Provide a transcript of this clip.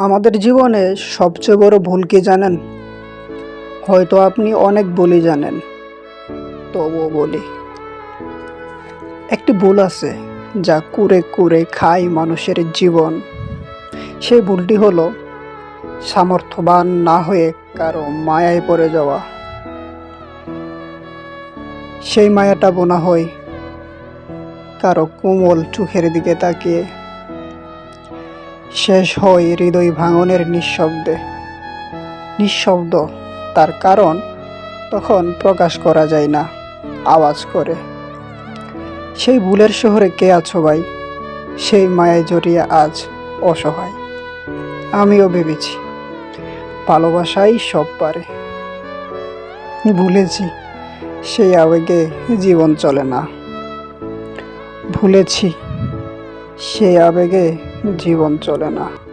আমাদের জীবনে সবচেয়ে বড় ভুল কি জানেন? হয়তো আপনি অনেক বলি জানেন, তবুও বলি। একটি ভুল আছে যা কুরে কুরে খায় মানুষের জীবন। সেই ভুলটি হলো সামর্থ্যবান না হয়ে কারও মায়ায় পড়ে যাওয়া। সেই মায়াটা বোনা হয় কারও কোমল চোখের দিকে তাকিয়ে। শেষ হয় হৃদয় ভাঙনের নিঃশব্দে। নিঃশব্দ, তার কারণ তখন প্রকাশ করা যায় না, আওয়াজ করে। সেই ভুলের শহরে কে আছো ভাই? সেই মায়ায় জড়িয়ে আজ অসহায়। আমিও ভেবেছি, ভালোবাসাই সব পারে। ভুলেছি, সেই আবেগে জীবন চলে না। ভুলেছি, সেই আবেগে জীবন চলে না।